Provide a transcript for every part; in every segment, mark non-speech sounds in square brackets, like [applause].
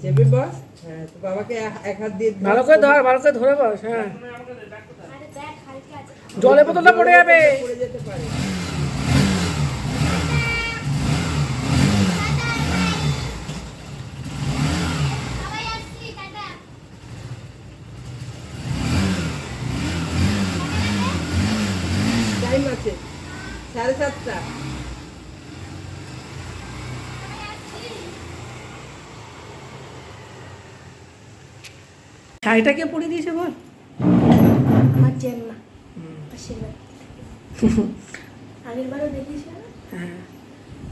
চেপে বস হ্যাঁ তো বাবাকে এক- এক হাত দিয়ে ভালো করে ধর ভালো করে ধরে বস হ্যাঁ। জলের বোতলটা পড়ে যাবে। পড়ে যেতে পারে। সবাই আসছি টাটা টাইম আছে। সাড়ে সাতটা। শাড়িটা কে পরে দিয়েছে বল? আমার জেম্মা আশীর্বাদ। [laughs] আগের বারও হ্যাঁ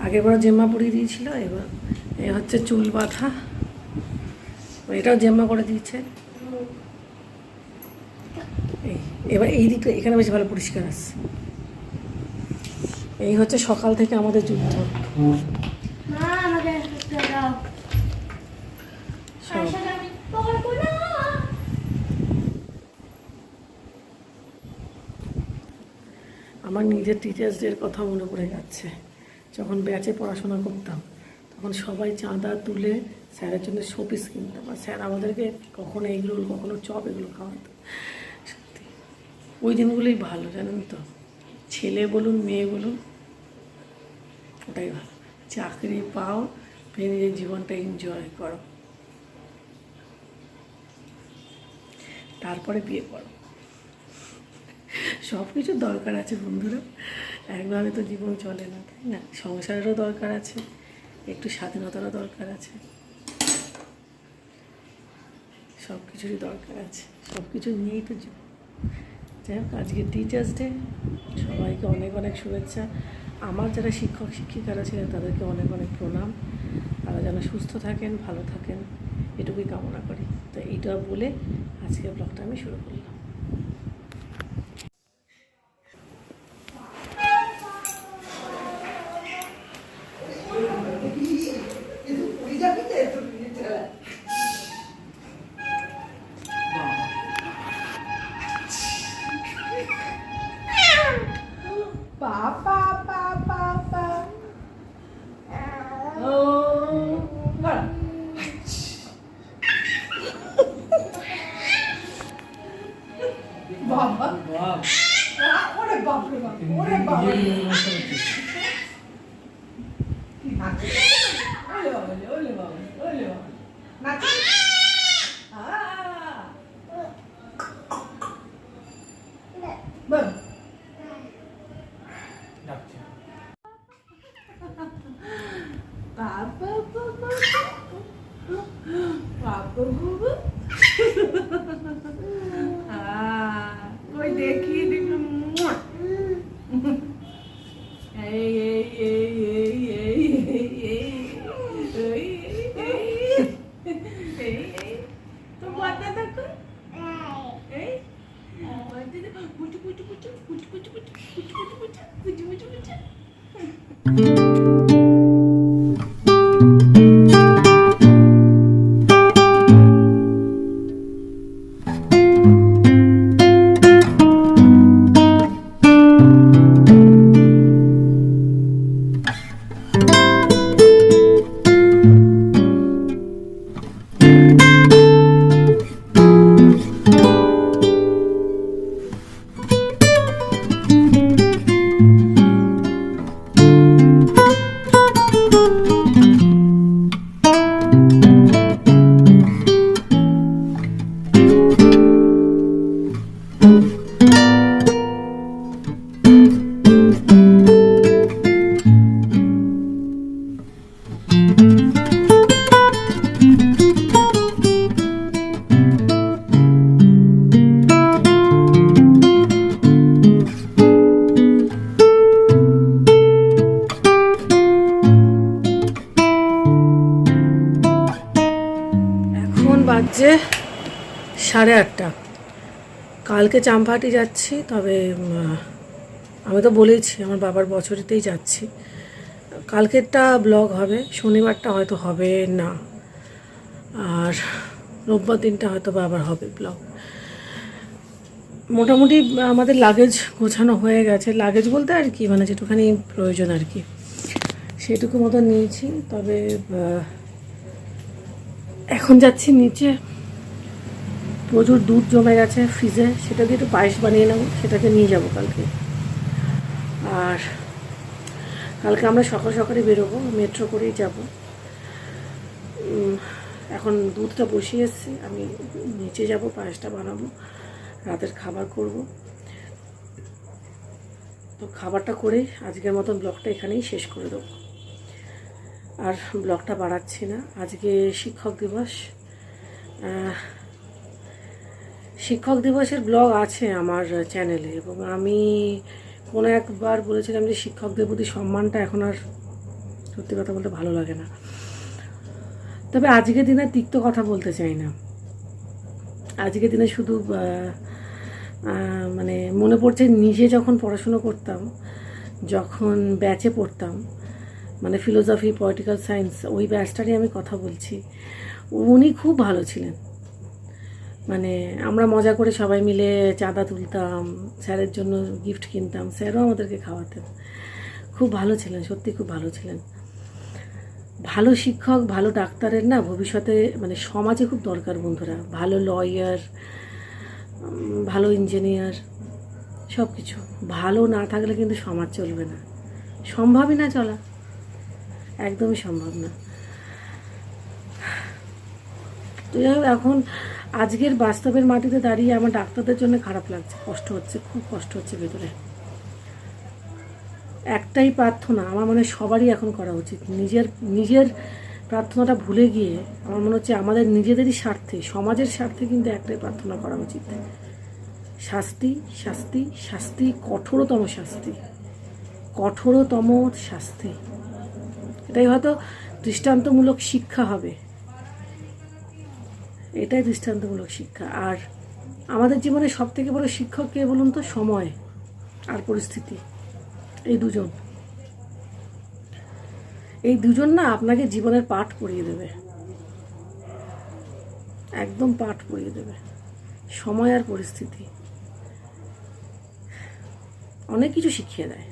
আগেরবারও জেম্মা পরিয়ে দিয়েছিল এবার এ হচ্ছে চুল বাঁধা। এটাও জেম্মা করে দিয়েছে। এই এবার এই দিকটা এখানে বেশি ভালো পরিষ্কার আসছে এই হচ্ছে সকাল থেকে আমাদের যুদ্ধ মা আমাকে একটা দাও সব আসলে আমি পারব না আমার নিজের টিচার্স ডের কথা মনে পড়ে যাচ্ছে। যখন ব্যাচে পড়াশোনা করতাম, তখন সবাই চাঁদা তুলে স্যারের জন্য শোপিস কিনতাম। আর স্যার আমাদেরকে কখনো এগ রোল, কখনো চপ এগুলো খাওয়াতো। সত্যি। ওই দিনগুলোই ভালো, জানেন তো? ছেলে বলুন, মেয়ে বলুন, ওটাই ভালো। চাকরি পাও, পেয়ে নিজের জীবনটা এনজয় করো। তারপরে বিয়ে করো। সব কিছুর দরকার আছে বন্ধুরা। একভাবে তো জীবন চলে না, তাই না? সংসারেরও দরকার আছে, একটু স্বাধীনতারও দরকার আছে। সব কিছুরই দরকার আছে সব কিছু নিয়েই তো জীবন। যাই হোক, আজকে টিচার্স ডে সবাইকে অনেক অনেক শুভেচ্ছা। আমার যারা শিক্ষক, শিক্ষিকারা ছিলেন, তাদেরকে অনেক অনেক প্রণাম। তারা যেন সুস্থ থাকেন, ভালো থাকেন, এটুকুই কামনা করি। তো এইটা বলে আজকের ব্লগটা আমি শুরু করলাম। 빠빠빠빠빠 어 가라 বাবা ওরে বাপরে বাপ ওরে বাবা देखी you. সাড়ে আটটা। কালকে চাম্পাহাটি যাচ্ছি, তবে আমি তো বলেইছি, আমার বাবার বছরেতেই যাচ্ছি। কালকেরটা ব্লগ হবে, শনিবারটা হয়তো হবে না। আর রোববার দিনটা হয়তো বাবার হবে ব্লগ। মোটামুটি আমাদের লাগেজ গোছানো হয়ে গেছে। লাগেজ বলতে আর কি মানে যেটুখানি প্রয়োজন আর কি। সেটুকু মতো নিয়েছি, তবে এখন যাচ্ছি নিচে প্রচুর দুধ জমে গেছে ফ্রিজে সেটা দিয়ে একটু পায়েস বানিয়ে নেব, সেটাকে নিয়ে যাব কালকে। আর কালকে আমরা সকাল সকালে বেরোবো মেট্রো করেই যাব। এখন দুধটা বসিয়ে এসেছি, আমি নিচে যাব, পায়েসটা বানাবো, রাতের খাবার করব। তো খাবারটা করেই আজকের মতন ব্লগটা এখানেই শেষ করে দেবো। আর ব্লগটা বাড়াচ্ছি না, আজকে শিক্ষক দিবস শিক্ষক দিবসের ব্লগ আছে আমার চ্যানেলে এবং আমি কোনো একবার বলেছিলাম যে শিক্ষকদের প্রতি সম্মানটা এখন আর সত্যি কথা বলতে ভালো লাগে না। তবে আজকের দিনে তিক্ত কথা বলতে চাই না। আজকের দিনে শুধু মানে মনে পড়ছে নিজে যখন পড়াশুনো করতাম, যখন ব্যাচে পড়তাম মানে ফিলোসফি পলিটিক্যাল সায়েন্স ওই ব্যাচটারই আমি কথা বলছি। উনি খুব ভালো ছিলেন। মানে আমরা মজা করে সবাই মিলে চাঁদা তুলতাম, স্যারের জন্য গিফট কিনতাম, স্যারও আমাদেরকে খাওয়াতেন। খুব ভালো ছিলেন, সত্যি খুব ভালো ছিলেন। ভালো শিক্ষক, ভালো ডাক্তারের না ভবিষ্যতে মানে সমাজে খুব দরকার বন্ধুরা। ভালো লয়ার ভালো ইঞ্জিনিয়ার সব কিছু ভালো না থাকলে কিন্তু সমাজ চলবে না। সম্ভবই না চলা। একদমই সম্ভব না। তো যাই এখন আজকের বাস্তবের মাটিতে দাঁড়িয়ে আমার ডাক্তারদের জন্য খারাপ লাগছে, কষ্ট হচ্ছে, খুব কষ্ট হচ্ছে ভেতরে। একটাই প্রার্থনা, আমার মনে সবারই এখন করা উচিত। নিজের নিজের প্রার্থনাটা ভুলে গিয়ে আমার মনে হচ্ছে আমাদের নিজেদেরই স্বার্থে, সমাজের স্বার্থে কিন্তু একটাই প্রার্থনা করা উচিত। শাস্তি শাস্তি শাস্তি, কঠোরতম শাস্তি কঠোরতম শাস্তি। এটাই হয়তো দৃষ্টান্তমূলক শিক্ষা হবে। এটাই দৃষ্টান্তমূলক শিক্ষা। আর আমাদের জীবনে সব থেকে বড় শিক্ষক কে বলুন তো? সময় আর পরিস্থিতি। এই দুজন। এই দুজন না আপনাকে জীবনের পাঠ পড়িয়ে দেবে। একদম পাঠ পড়িয়ে দেবে। সময় আর পরিস্থিতি। অনেক কিছু শিখিয়ে দেয়।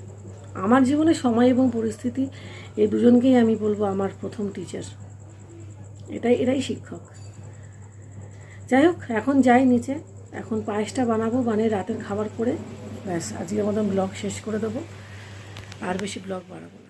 আমার জীবনে সময় এবং পরিস্থিতি, এই দুজনকেই আমি বলব আমার প্রথম টিচার এটাই এটাই শিক্ষক। যাই হোক, এখন যাই নিচে। এখন পায়েসটা বানাবো, বানিয়ে রাতের খাবার করে। ব্যাস, আজকে আমাদের ব্লগ শেষ করে দেবো। আর বেশি ব্লগ বাড়াবো না।